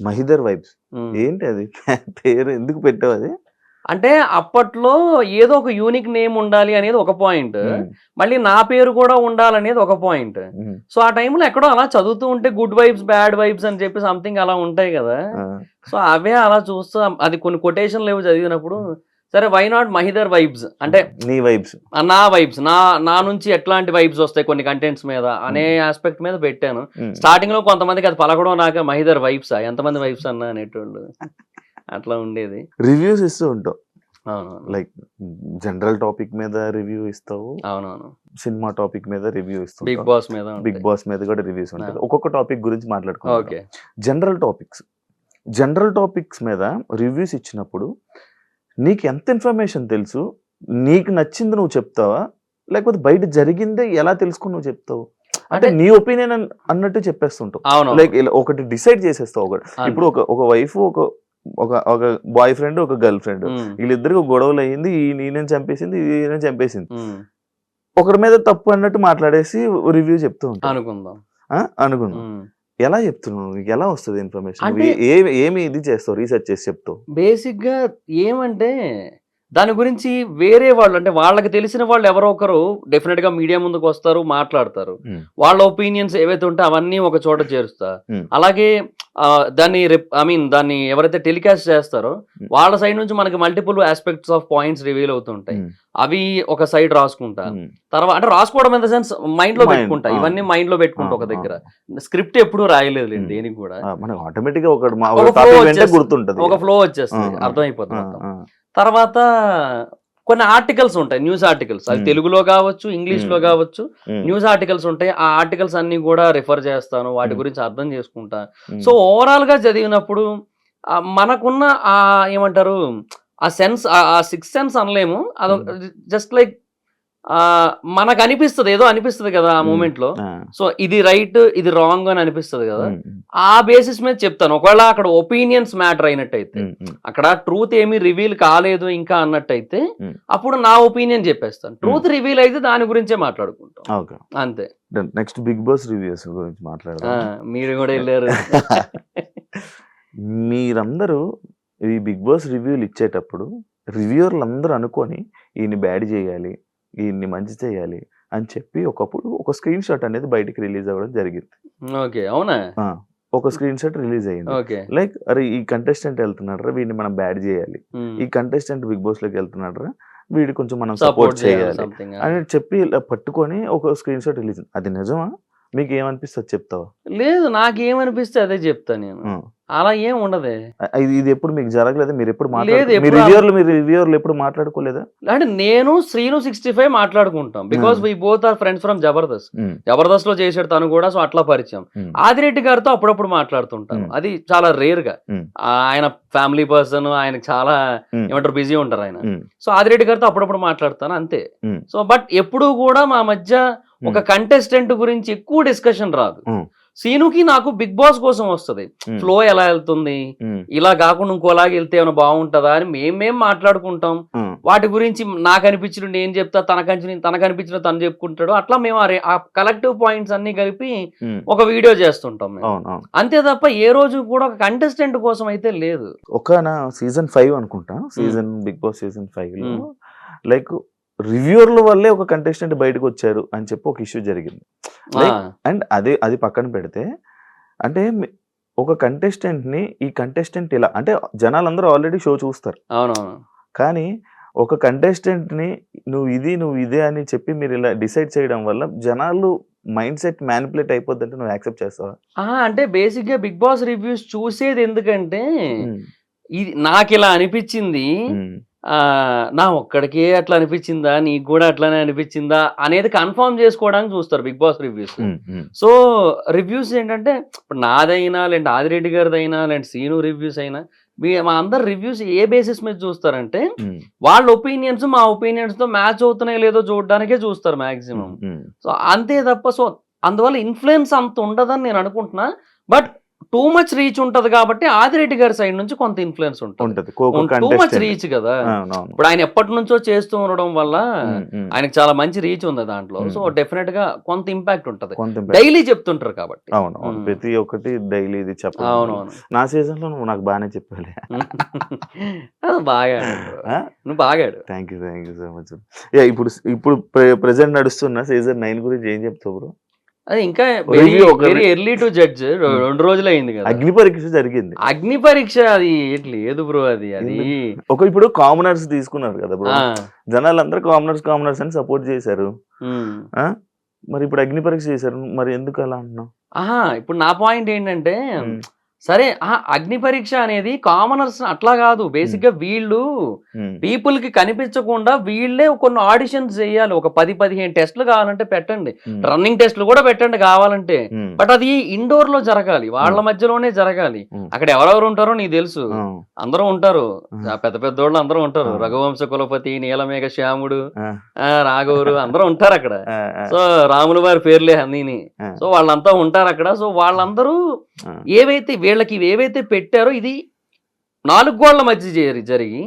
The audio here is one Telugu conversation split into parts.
మహిదర్ వైబ్స్. ఏంటి అది? పేరు ఎందుకు పెట్టావు అది? అంటే అప్పట్లో ఏదో ఒక యూనిక్ నేమ్ ఉండాలి అనేది ఒక పాయింట్ మళ్ళీ నా పేరు కూడా ఉండాలనేది ఒక పాయింట్ సో ఆ టైంలో ఎక్కడో అలా చదువుతూ ఉంటే గుడ్ వైబ్స్ బ్యాడ్ వైబ్స్ అని చెప్పి సంథింగ్ అలా ఉంటాయి కదా. సో అవే అలా చూస్తూ అది కొన్ని కొటేషన్లు ఏవో చదివినప్పుడు. సరే వై నాట్ మహిదర్ వైబ్స్ అంటే నీ వైబ్స్ నా వైబ్స్ నా నా నుంచి ఎట్లాంటి వైబ్స్ వస్తాయి కొన్ని కంటెంట్స్ మీద అనే ఆస్పెక్ట్ మీద పెట్టాను. స్టార్టింగ్లో కొంతమందికి అది పలకడం నాక మహిదర్ వైబ్స్ ఎంతమంది వైబ్స్ అన్నా అనేటోళ్ళు. అట్లా ఉండేది. రివ్యూస్ ఇస్తూ ఉంటావు. లైక్ జనరల్ టాపిక్ మీద రివ్యూ ఇస్తావు. అవునవును. సినిమా టాపిక్ మీద రివ్యూ బిగ్ ఇస్తావు బాస్ మీద బిగ్ బాస్ మీద కూడా రివ్యూస్ ఉంటుంది ఒక్కొక్క టాపిక్ గురించి మాట్లాడుకుంటాం okay. General topics general topics మీద రివ్యూస్ ఇచ్చినప్పుడు నీకు ఎంత ఇన్ఫర్మేషన్ తెలుసు? నీకు నచ్చింది నువ్వు చెప్తావా? లేకపోతే బయట జరిగిందే ఎలా తెలుసుకుని నువ్వు చెప్తావు? అంటే నీ ఒపీనియన్ అన్నట్టు చెప్పేస్తుంటావు. లైక్ ఒకటి డిసైడ్ చేసేస్తావు ఒకటి. ఇప్పుడు ఒక ఒక వైఫ్ ఒక ఒక ఒక బాయ్ ఫ్రెండ్ ఒక గర్ల్ ఫ్రెండ్. వీళ్ళిద్దరికి గొడవలు అయ్యింది ఈ నేనే చంపేసింది ఈయన చంపేసింది. ఒకరి మీద తప్పు అన్నట్టు మాట్లాడేసి రివ్యూ చెప్తూ ఉంటావు. అనుకుందాం. ఆ? ఎలా చెప్తున్నావు? నీకు ఎలా వస్తుంది ఇన్ఫర్మేషన్ ఏమి ఏమి ఇది చేస్తావు? రీసెర్చ్ చేసి చెప్తావు? బేసిక్గా ఏమంటే దాని గురించి వేరే వాళ్ళు అంటే వాళ్ళకి తెలిసిన వాళ్ళు ఎవరో ఒకరు డెఫినెట్గా మీడియా ముందుకు వస్తారు మాట్లాడతారు. వాళ్ళ ఒపీనియన్స్ ఏవైతే ఉంటే అవన్నీ ఒక చోట చేరుస్తా. అలాగే దాన్ని ఐ మీన్ దాన్ని ఎవరైతే టెలికాస్ట్ చేస్తారో. వాళ్ళ సైడ్ నుంచి మనకి multiple aspects of points reveal అవుతుంటాయి. అవి ఒక సైడ్ రాసుకుంటా. తర్వాత అంటే రాసుకోవడం ఇన్ ద సెన్స్ మైండ్లో పెట్టుకుంటా. ఇవన్నీ మైండ్లో పెట్టుకుంటా ఒక. దగ్గర స్క్రిప్ట్ ఎప్పుడూ రాయలేదు. దేనికి కూడా ఆటోమేటిక్ ఒక ఫ్లో వచ్చేస్తుంది. అర్థమైపోతుంది. తర్వాత కొన్ని ఆర్టికల్స్ ఉంటాయి న్యూస్ ఆర్టికల్స్ అది. తెలుగులో కావచ్చు ఇంగ్లీష్లో. కావచ్చు. న్యూస్ ఆర్టికల్స్ ఉంటాయి ఆ ఆర్టికల్స్ అన్ని కూడా రిఫర్ చేస్తాను వాటి. గురించి అర్థం చేసుకుంటా. సో ఓవరాల్గా చదివినప్పుడు మనకున్న ఆ ఏమంటారు ఆ సెన్స్ ఆ సిక్స్ సెన్స్ అనలేము అది జస్ట్ లైక్ మనకు అనిపిస్తుంది ఏదో అనిపిస్తుంది కదా ఆ. మూమెంట్లో సో ఇది రైట్ ఇది రాంగ్ అని అనిపిస్తుంది కదా. ఆ బేసిస్ మీద చెప్తాను. ఒకవేళ అక్కడ ఒపీనియన్స్ మ్యాటర్ అయినట్టయితే అక్కడ ట్రూత్ ఏమీ రివీల్ కాలేదు ఇంకా అన్నట్టయితే. అప్పుడు నా ఒపీనియన్ చెప్పేస్తాను. ట్రూత్ రివీల్ అయితే దాని గురించే మాట్లాడుకుంటాం. అంతే. నెక్స్ట్ బిగ్ బాస్ రివ్యూస్ గురించి మాట్లాడదాం. మీరు కూడా వెళ్ళారు. మీరందరూ ఈ బిగ్ బాస్ రివ్యూలు ఇచ్చేటప్పుడు రివ్యూవర్లు అందరూ అనుకొని ఈయన్ని బ్యాడ్ చేయాలి ఈయన్ని మంచి చేయాలి అని చెప్పి ఒకప్పుడు ఒక స్క్రీన్ షాట్ అనేది బయటికి రిలీజ్ అవ్వడం జరిగింది. ఓకే అవునా? ఒక స్క్రీన్ షాట్ రిలీజ్ అయ్యింది. లైక్ అరే ఈ కంటెస్టెంట్ వెళ్తున్నాడు వీడిని మనం బ్యాడ్ చేయాలి. ఈ కంటెస్టెంట్ బిగ్ బాస్లోకి వెళ్తున్నాడు వీడి కొంచెం మనం సపోర్ట్ చేయాలి అని చెప్పి ఇలా పట్టుకొని ఒక స్క్రీన్ షాట్ రిలీజ్ అది నిజమా? మీకు ఏమనిపిస్తుంది చెప్తావా? లేదు నాకేమనిపిస్తే అదే చెప్తా నేను. అలా ఏం ఉండదే. ఇది ఎప్పుడు మీకు జరగలేదా? మీరు ఎప్పుడు రివ్యూర్లు మీరు రివ్యూర్లు ఎప్పుడు మాట్లాడుకోలేదా? అంటే నేను శ్రీను సిక్స్టీ ఫైవ్ మాట్లాడుకుంటాం because. We both are friends from Jabardasth జబర్దస్త్లో చేసాడు తను కూడా సో అట్లా పరిచయం. ఆదిరెడ్డి గారితో అప్పుడప్పుడు మాట్లాడుతుంటాను. అది చాలా రేర్గా. ఆయన ఫ్యామిలీ పర్సన్ ఆయన చాలా. ఏమంటారు బిజీ ఉంటారు ఆయన. సో ఆదిరెడ్డి గారితో అప్పుడప్పుడు మాట్లాడతాను అంతే. సో బట్ ఎప్పుడు కూడా మా మధ్య ఒక కంటెస్టెంట్ గురించి ఎక్కువ డిస్కషన్ రాదు. సీనుకి నాకు బిగ్ బాస్ కోసం వస్తుంది. ఫ్లో ఎలా వెళ్తుంది? ఇలా కాకుండా ఇంకోలాగా వెళ్తే ఏమైనా బాగుంటుందా అని మేమేం మాట్లాడుకుంటాం. వాటి గురించి నాకు అనిపించిన నేను చెప్తా తనకంచి తనకు అనిపించిన తను చెప్పుకుంటాడు. అట్లా మేము ఆ కలెక్టివ్ పాయింట్స్ అన్ని కలిపి. ఒక వీడియో చేస్తుంటాం అంతే తప్ప ఏ రోజు కూడా ఒక కంటెస్టెంట్ కోసం అయితే లేదు. ఒక నా సీజన్ ఫైవ్ అనుకుంటా సీజన్ బిగ్ బాస్ సీజన్ ఫైవ్లో. లైక్ రివ్యూర్ల వల్లే ఒక కంటెస్టెంట్ బయటకు వచ్చారు అని చెప్పి ఒక ఇష్యూ జరిగింది. అండ్ అదే అది పక్కన పెడితే అంటే ఒక కంటెస్టెంట్ని ఈ కంటెస్టెంట్ ఇలా అంటే జనాలందరూ ఆల్రెడీ షో చూస్తారు. అవునవును. కానీ ఒక కంటెస్టెంట్ని నువ్వు ఇది నువ్వు ఇదే అని చెప్పి మీరు ఇలా డిసైడ్ చేయడం వల్ల జనాలు మైండ్ సెట్ మ్యానిపులేట్ అయిపోద్దంటే నువ్వు యాక్సెప్ట్ చేస్తావా? అంటే బేసిక్గా బిగ్ బాస్ రివ్యూస్ చూసేది ఎందుకంటే ఇది నాకు ఇలా అనిపించింది నా ఒక్కడికే అట్లా అనిపించిందా? నీకు కూడా అట్లానే అనిపించిందా? అనేది కన్ఫర్మ్ చేసుకోవడానికి చూస్తారు Bigg Boss reviews. So reviews ఏంటంటే ఇప్పుడు నాదైనా లేదంటే ఆదిరెడ్డి గారిదైనా లేదంటే సీను రివ్యూస్ అయినా మీ మా అందరు రివ్యూస్ ఏ బేసిస్ మీద చూస్తారంటే వాళ్ళ ఒపీనియన్స్ మా ఒపీనియన్స్తో మ్యాచ్ అవుతున్నాయి లేదో చూడడానికే చూస్తారు మాక్సిమం సో అంతే తప్ప సో అందువల్ల ఇన్ఫ్లుయెన్స్ అంత ఉండదని నేను అనుకుంటున్నా. బట్ టూ మచ్ రీచ్ ఉంటది కాబట్టి ఆదిరెడ్డి గారి సైడ్ నుంచి కొంత ఇన్ఫ్లుయెన్స్ ఉంటుంది. టూ మచ్ రీచ్ కదా. ఇప్పుడు ఆయన ఎప్పటి నుంచో చేస్తూ ఉండడం వల్ల. ఆయనకు చాలా మంచి రీచ్ ఉంది దాంట్లో. సో డెఫినెట్గా కొంత ఇంపాక్ట్ ఉంటది. డైలీ చెప్తుంటారు కాబట్టి. అవును. ప్రతి ఒక్కటి డైలీ ఇది అవునవును. నా సీజన్లో నువ్వు నాకు బాగానే చెప్పాలి బాగా. నువ్వు బాగా ఆడు. Thank you thank you so much ఇప్పుడు ఇప్పుడు ప్రెసెంట్ నడుస్తున్న సీజన్ నైన్ గురించి ఏం చెప్తావు బ్రో అది ఇంకా వెరీ ఎర్లీ టు జడ్జ్ రెండు రోజులు అయింది కదా. అగ్ని పరీక్ష జరిగింది. అగ్ని పరీక్ష అది ఏంటి లేదు బ్రో అది అది. ఒక ఇప్పుడు కామనర్స్ తీసుకున్నారు కదా బ్రో. జనాలందరూ కామనర్స్ కామనర్స్ అని సపోర్ట్ చేశారు. ఆ? మరి ఇప్పుడు అగ్ని పరీక్ష చేశారు. మరి ఎందుకు అలా అంటున్నావు ఆహా ఇప్పుడు నా పాయింట్ ఏంటంటే ఉమ్, సరే ఆహా, అగ్ని పరీక్ష అనేది కామనర్స్ అట్లా కాదు. బేసిక్గా వీళ్ళు పీపుల్కి కనిపించకుండా వీళ్ళే కొన్ని ఆడిషన్స్ చేయాలి. ఒక పది పదిహేను టెస్ట్లు కావాలంటే పెట్టండి. రన్నింగ్ టెస్ట్లు కూడా పెట్టండి కావాలంటే. బట్ అది ఇండోర్లో జరగాలి. వాళ్ళ. మధ్యలోనే జరగాలి. అక్కడ ఎవరెవరు ఉంటారో నీకు తెలుసు. ఆ, అందరూ ఉంటారు. ఆ. పెద్ద పెద్ద వాళ్ళు అందరూ ఉంటారు. రఘువంశ కులపతి నీలమేఘ శ్యాముడు ఆ, ఆ రాఘవుడు అందరూ ఉంటారు అక్కడ. ఆ, ఆ, సో రాముల వారి పేర్లే అన్నీని. ఆ, సో వాళ్ళంతా ఉంటారు అక్కడ. సో వాళ్ళందరూ ఆ, ఏవైతే వీళ్ళకి ఏవైతే పెట్టారో ఇది నాలుగు గోళ్ళ మధ్య జరి- జరిగి.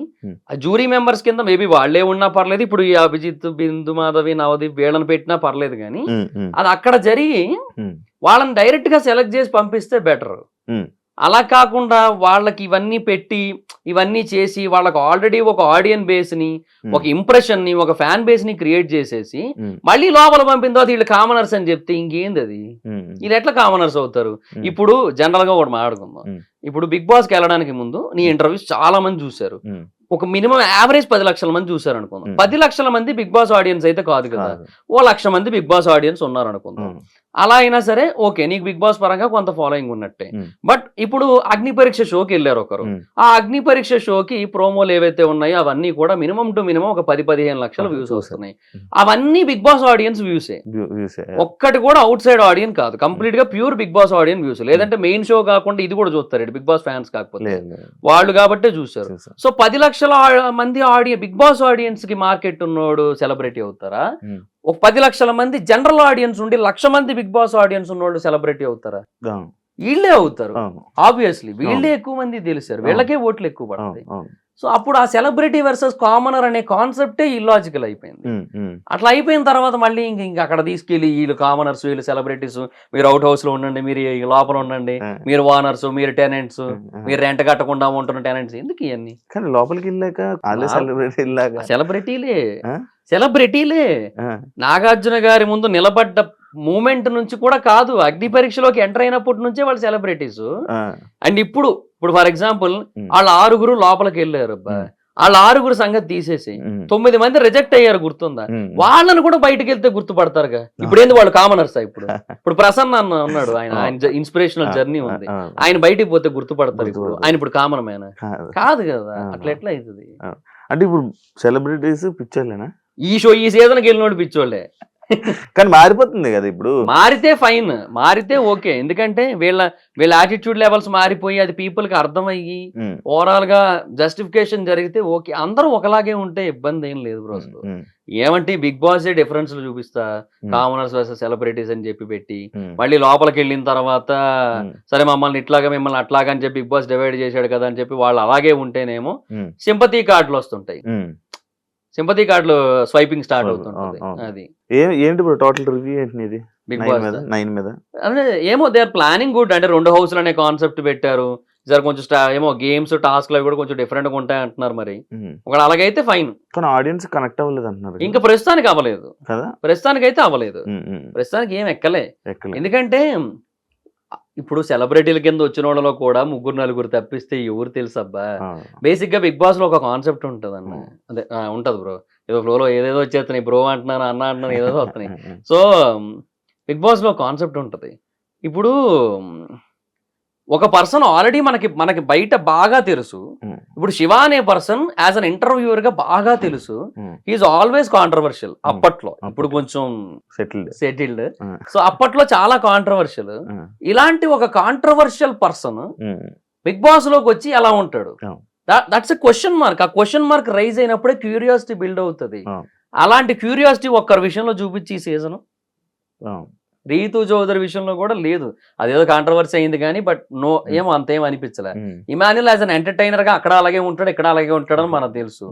ఆ జూరీ మెంబర్స్ కింద మేబీ వాళ్ళే ఉన్నా పర్లేదు. ఇప్పుడు ఈ అభిజిత్ బిందు మాధవి నవదీప్ వీళ్ళని పెట్టినా పర్లేదు కానీ అది అక్కడ జరిగి వాళ్ళని డైరెక్ట్గా సెలెక్ట్ చేసి పంపిస్తే బెటర్. అలా కాకుండా వాళ్ళకి ఇవన్నీ పెట్టి ఇవన్నీ చేసి వాళ్ళకి ఆల్రెడీ ఒక ఆడియన్ బేస్ని ఒక ఇంప్రెషన్ని ఒక ఫ్యాన్ బేస్ని క్రియేట్ చేసేసి మళ్ళీ లోపల పంపిన తర్వాత వీళ్ళు కామనర్స్ అని చెప్తే ఇంకేంది అది? వీళ్ళు ఎట్లా కామనర్స్ అవుతారు? ఇప్పుడు జనరల్గా ఒకటి మాట్లాడుకుందాం. ఇప్పుడు బిగ్ బాస్కి వెళ్ళడానికి ముందు నీ ఇంటర్వ్యూస్ చాలా మంది చూశారు ఒక మినిమం యావరేజ్ పది లక్షల మంది చూశారు అనుకుందాం. పది లక్షల మంది బిగ్ బాస్ ఆడియన్స్ అయితే కాదు కదా. ఓ లక్ష మంది బిగ్ బాస్ ఆడియన్స్ ఉన్నారు అనుకుందాం అలా అయినా సరే ఓకే నీకు బిగ్ బాస్ పరంగా కొంత ఫాలోయింగ్ ఉన్నట్టే. బట్ ఇప్పుడు అగ్ని పరీక్ష షోకి వెళ్ళారు ఒకరు. ఆ అగ్ని పరీక్ష షోకి ప్రోమోలు ఏవైతే ఉన్నాయో అవన్నీ కూడా మినిమం టు మినిమం ఒక పది పదిహేను లక్షల వ్యూస్. వస్తున్నాయి. అవన్నీ బిగ్ బాస్ ఆడియన్స్ వ్యూసే. ఒక్కటి కూడా అవుట్ సైడ్ ఆడియన్ కాదు కంప్లీట్గా pure Bigg Boss audience views లేదంటే మెయిన్ షో కాకుండా ఇది కూడా చూస్తారు బిగ్ బాస్ ఫ్యాన్స్ కాకపోతే. వాళ్ళు కాబట్టే చూసారు చూసా. సో పది లక్షల మంది ఆడియన్ బిగ్ బాస్ ఆడియన్స్కి మార్కెట్ ఉన్నోడు సెలబ్రిటీ అవుతారా. ఒక పది లక్షల మంది జనరల్ ఆడియన్స్ ఉండి లక్ష మంది బిగ్ బాస్ ఆడియన్స్ ఉన్నోళ్ళు సెలబ్రిటీ అవుతారా? వీళ్ళే అవుతారు. ఆబ్వియస్లీ వీళ్ళే ఎక్కువ మంది తెలిసారు వీళ్ళకే ఓట్లు ఎక్కువ పడతాయి. సో అప్పుడు ఆ సెలబ్రిటీ వర్సెస్ కామనర్ అనే కాన్సెప్టే ఇల్లాజికల్ అయిపోయింది. అట్లా అయిపోయిన తర్వాత మళ్ళీ ఇంక ఇంక అక్కడ తీసుకెళ్ళి వీళ్ళు కామనర్స్ వీళ్ళు సెలబ్రిటీస్ మీరు అవుట్ హౌస్లో ఉండండి మీరు లోపల ఉండండి మీరు ఓనర్స్ మీరు టెనెంట్స్. మీరు రెంట్ కట్టకుండా ఉంటున్న టెనెంట్స్ ఎందుకు ఇవన్నీ? కానీ లోపలికి వెళ్ళాక సెలబ్రిటీలే? సెలబ్రిటీలే. నాగార్జున గారి ముందు నిలబడ్డ మూమెంట్ నుంచి కూడా కాదు. అగ్ని పరీక్షలోకి ఎంటర్ అయినప్పటి నుంచే వాళ్ళు సెలబ్రిటీస్ అండ్ ఇప్పుడు ఇప్పుడు ఫర్ ఎగ్జాంపుల్ వాళ్ళ ఆరుగురు లోపలికి వెళ్ళారు అబ్బా ఉమ్. వాళ్ళ ఆరుగురు సంగతి తీసేసి తొమ్మిది మంది రిజెక్ట్ అయ్యారు గుర్తుందా? వాళ్ళని కూడా బయటకు వెళ్తే గుర్తుపడతారుగా. ఇప్పుడు ఏంది వాళ్ళు కామనర్స్ ఇప్పుడు? ఇప్పుడు ప్రసన్న అన్న ఉన్నాడు ఆయన ఆయన ఇన్స్పిరేషనల్ జర్నీ ఉంది. ఆయన బయటికి పోతే గుర్తుపడతారు ఇప్పుడు. ఆయన ఇప్పుడు కామన్ మ్యాన్ కాదు. కాదు. అట్లా ఎట్లా అవుతుంది? అంటే ఇప్పుడు సెలబ్రిటీస్ పిచ్చోళ్ళేనా? ఈ షో ఈ సీజన్కి వెళ్ళినోడు పిచ్చోళ్ళే. కానీ మారిపోతుంది కదా ఇప్పుడు. మారితే ఫైన్ మారితే ఓకే. ఎందుకంటే వీళ్ళ వీళ్ళ యాటిట్యూడ్ లెవెల్స్ మారిపోయి అది పీపుల్కి అర్థమయ్యి ఓవరాల్గా జస్టిఫికేషన్ జరిగితే ఓకే. అందరూ ఒకలాగే ఉంటే ఇబ్బంది ఏం లేదు బ్రో అసలు. ఉమ్, ఏమంటే బిగ్ బాస్ డిఫరెన్స్ చూపిస్తా కామనర్స్ వర్సెస్ సెలబ్రిటీస్ అని చెప్పి పెట్టి మళ్ళీ లోపలికి వెళ్ళిన తర్వాత సరే మమ్మల్ని ఇట్లాగా మిమ్మల్ని అట్లాగా అని చెప్పి బిగ్ బాస్ డివైడ్ చేశాడు కదా అని చెప్పి వాళ్ళు అలాగే ఉంటేనేమో సింపతి కార్డులు వస్తుంటాయి. సింపతి కార్డులు స్వైపింగ్ స్టార్ట్ అవుతుంటది అవును. అది. ఏంటి ఇప్పుడు టోటల్ రివ్యూ ఏంటి నీది? బిగ్ బాస్ మీద నైన్ మీద. అంటే ఏమో దే ఆర్ ప్లానింగ్ గుడ్ అంటే రెండు హౌస్లు అనే కాన్సెప్ట్ పెట్టారు. జర కొంచెం ఏమో గేమ్స్ టాస్క్లు అవి కూడా కొంచెం డిఫరెంట్గా ఉంటాయి అంటున్నారు మరి. ఒకవేళ అలాగైతే ఫైన్ కానీ ఆడియన్స్ కనెక్ట్ అవ్వలేదు అంటున్నారు ఇంకా ప్రస్తుతానికి అవ్వలేదు. కదా? ప్రస్తుతానికి అయితే అవ్వలేదు. ప్రస్తుతానికి ఏం ఎక్కలే. ఎందుకంటే ఇప్పుడు సెలబ్రిటీల కింద వచ్చిన వాళ్ళలో కూడా ముగ్గురు నలుగురు తప్పిస్తే ఎవరు తెలుసు అబ్బా. బేసిక్గా బిగ్ బాస్లో ఒక కాన్సెప్ట్ ఉంటుంది అన్న. అదే ఉంటది బ్రో ఏదో ఫ్లోలో ఏదేదో వచ్చేస్తున్నాయి బ్రో అంటున్నాను అన్న అంటున్నాను ఏదేదో వస్తున్నాయి. సో బిగ్ బాస్లో కాన్సెప్ట్ ఉంటుంది. ఇప్పుడు ఒక పర్సన్ ఆల్రెడీ మనకి మనకి బయట బాగా తెలుసు. ఇప్పుడు శివ అనే పర్సన్ యాజ్ అన్ ఇంటర్వ్యూవర్గా బాగా తెలుసు. ఈజ్ ఆల్వేస్ కాంట్రవర్షియల్ అప్పట్లో. ఇప్పుడు కొంచెం సెటిల్డ్ సెటిల్డ్ Hmm. సో అప్పట్లో చాలా కాంట్రవర్షియల్ ఆ, ఇలాంటి ఒక కాంట్రవర్షియల్ పర్సన్ ఉమ్, బిగ్ బాస్లోకి వచ్చి ఎలా ఉంటాడు. దట్స్ ఎ క్వశ్చన్ మార్క్ ఆ క్వశ్చన్ మార్క్ రైజ్ అయినప్పుడే క్యూరియాసిటీ బిల్డ్ అవుతుంది. అలాంటి క్యూరియాసిటీ ఒక్కరి విషయంలో చూపించి ఈ సీజన్. రీతు చౌదరి విషయంలో కూడా లేదు. అదేదో కాంట్రవర్సీ అయింది కానీ బట్ నో ఏమో అంతేం అనిపించలే. ఇమాన్యుల్ యాజ్ అన్ ఎంటర్టైనర్గా అక్కడ అలాగే ఉంటాడు ఇక్కడ అలాగే ఉంటాడని మనకు తెలుసు.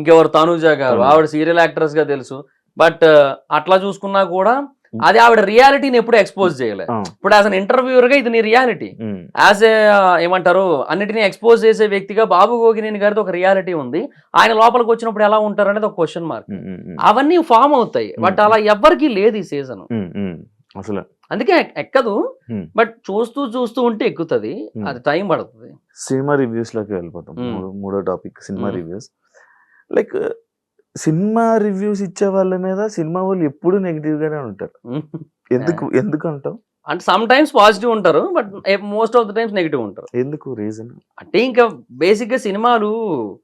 ఇంకెవరు? తనుజ గారు. ఆవిడ సీరియల్ యాక్ట్రెస్గా తెలుసు. బట్ అట్లా చూసుకున్నా కూడా అది ఆవిడ రియాలిటీని ఎప్పుడు ఎక్స్పోజ్ చేయలే. ఇప్పుడు యాజ్ అన్ ఇంటర్వ్యూర్గా ఇది నీ రియాలిటీ యాజ్ ఏ ఏమంటారు? అన్నిటిని ఎక్స్పోజ్ చేసే వ్యక్తిగా బాబు గోగినేని గారితో ఒక రియాలిటీ ఉంది. ఆయన లోపలికి వచ్చినప్పుడు ఎలా ఉంటారు అనేది ఒక క్వశ్చన్ మార్క్ అవన్నీ ఫామ్ అవుతాయి. బట్. అలా ఎవ్వరికీ లేదు ఈ సీజన్ అసలు. అందుకే ఎక్- ఎక్కదు. బట్ చూస్తూ చూస్తూ ఉంటే ఎక్కుతుంది. అది టైం పడుతుంది. సినిమా రివ్యూస్లోకి వెళ్ళిపోతాం. మూడో- topic cinema. Reviews. Like cinema reviews ఇచ్చే వాళ్ళ మీద సినిమా వాళ్ళు ఎప్పుడు నెగిటివ్ గానే ఉంటారు ఎందుకు ఎందుకు అంటావు? అంటే సమ్ టైమ్స్ పాజిటివ్ ఉంటారు but most of the times negative ఉంటారు. ఎందుకు రీజన్? అంటే ఇంకా బేసిక్గా సినిమాలు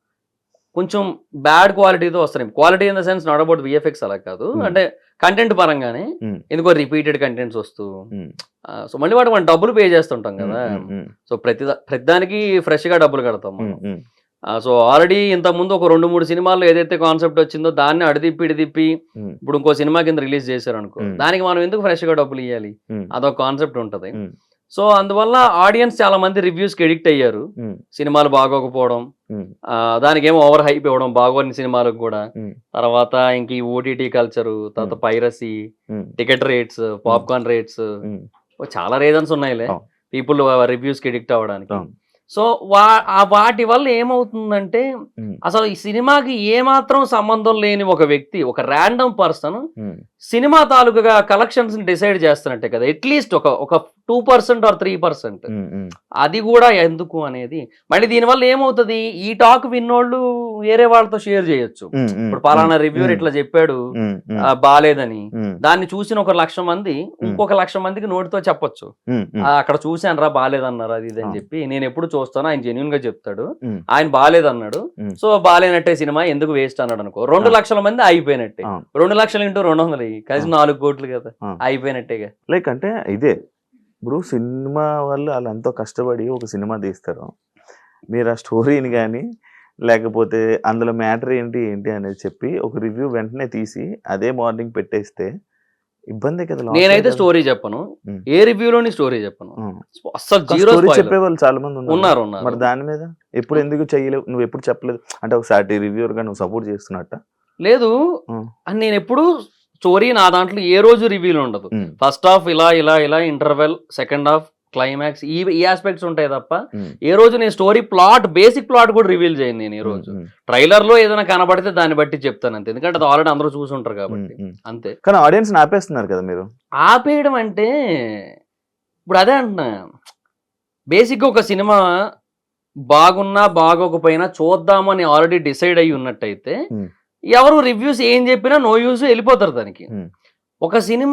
కొంచెం బ్యాడ్ క్వాలిటీతో వస్తున్నాయి. Quality in the sense not about VFX అలా కాదు. అంటే కంటెంట్ పరంగానే. ఎందుకో రిపీటెడ్ కంటెంట్స్ వస్తూ సో మళ్ళీ వాటి మనం డబ్బులు పే చేస్తుంటాం కదా. సో ప్రతి దా- ప్రతి దానికి ఫ్రెష్గా డబ్బులు కడతాం మనం. సో ఆల్రెడీ ఇంత ముందు ఒక రెండు మూడు సినిమాల్లో ఏదైతే కాన్సెప్ట్ వచ్చిందో దాన్ని అడిదిప్పి ఇడిదిప్పి ఇప్పుడు ఇంకో సినిమా కింద రిలీజ్ చేశారు అనుకో. దానికి మనం ఎందుకు ఫ్రెష్గా డబ్బులు ఇవ్వాలి అదొక కాన్సెప్ట్ ఉంటది. సో అందువల్ల ఆడియన్స్ చాలా మంది రివ్యూస్కి ఎడిక్ట్ అయ్యారు. సినిమాలు బాగోకపోవడం దానికి ఏమో ఓవర్ హైప్ ఇవ్వడం బాగోని సినిమాలకు కూడా. తర్వాత ఇంక ఈ ఓటీటీ కల్చర్ తర్వాత. Piracy ticket rates popcorn rates. చాలా రీజన్స్ ఉన్నాయిలే. పీపుల్ రివ్యూస్కి ఎడిక్ట్ అవ్వడానికి. సో వా వాటి వల్ల ఏమవుతుందంటే అసలు ఈ సినిమాకి ఏమాత్రం సంబంధం లేని ఒక వ్యక్తి ఒక ర్యాండమ్ పర్సన్ సినిమా తాలూకుగా కలెక్షన్స్ డిసైడ్ చేస్తున్నట్టే కదా. అట్లీస్ట్ ఒక ఒక two percent or three percent అది కూడా ఎందుకు అనేది. మళ్ళీ దీనివల్ల ఏమవుతుంది? ఈ టాక్ విన్నోళ్ళు వేరే వాళ్ళతో షేర్ చేయొచ్చు. ఇప్పుడు పలానా రివ్యూర్ ఇట్లా చెప్పాడు బాలేదని దాన్ని చూసిన ఒక లక్ష మంది ఇంకొక లక్ష మందికి నోటితో చెప్పొచ్చు. అక్కడ చూశాను రా బాలేదన్నారు అది ఇది అని. చెప్పి నేను ఎప్పుడు చూస్తాను ఆయన జెన్యున్గా చెప్తాడు. ఆయన బాలేదన్నాడు ఉమ్. సో బాలేనట్టే సినిమా ఎందుకు వేస్ట్ అన్నాడు అనుకో రెండు. లక్షల మంది అయిపోయినట్టే. రెండు లక్షలు ఇంటూ రెండు వందలు. కలిసి. నాలుగు కోట్లు కదా. అయిపోయినట్టేగా లైక్ అంటే ఇదే ఇప్పుడు సినిమా వాళ్ళు వాళ్ళు ఎంతో కష్టపడి ఒక సినిమా తీస్తారు మీరు ఆ స్టోరీని కానీ లేకపోతే అందులో మ్యాటర్ ఏంటి ఏంటి అనేది చెప్పి ఒక రివ్యూ వెంటనే తీసి అదే మార్నింగ్ పెట్టేస్తే ఇబ్బంది కదా నేనైతే. స్టోరీ చెప్పను. ఏ రివ్యూలోని స్టోరీ చెప్పను. అస్సలు జీరో చెప్పే వాళ్ళు చాలా మంది ఉన్నారు ఉన్నారు. మరి దాని మీద ఎప్పుడు ఎందుకు చెయ్యలేవు నువ్వు ఎప్పుడు చెప్పలేదు? అంటే ఒకసారి రివ్యూర్గా నువ్వు సపోర్ట్ చేస్తున్నట్ట? లేదు. నేను ఎప్పుడు స్టోరీ నా దాంట్లో ఏ రోజు రివ్యూలు ఉండదు. ఫస్ట్ హాఫ్ ఇలా ఇలా ఇలా ఇంటర్వెల్ సెకండ్ హాఫ్ క్లైమాక్స్ ఈ ఈ ఆస్పెక్ట్స్ ఉంటాయి తప్ప ఏ రోజు నేను స్టోరీ ప్లాట్ బేసిక్ ప్లాట్ కూడా రివీల్ చేయను నేను ఈ రోజు. ట్రైలర్లో ఏదైనా కనబడితే దాన్ని బట్టి చెప్తాను అంతే. ఎందుకంటే అది ఆల్రెడీ అందరూ చూసి ఉంటారు ఉమ్, కాబట్టి. అంతే. కానీ ఆడియన్స్ ఆపేస్తున్నారు కదా మీరు? ఆపేయడం అంటే ఇప్పుడు అదే అంటున్నా. బేసిక్గా ఒక సినిమా బాగున్నా బాగోకపోయినా చూద్దామని ఆల్రెడీ డిసైడ్ అయ్యి ఉన్నట్టయితే. ఎవరు రివ్యూస్ ఏం చెప్పినా నో యూస్ వెళ్ళిపోతారు దానికి. ఒక సినిమా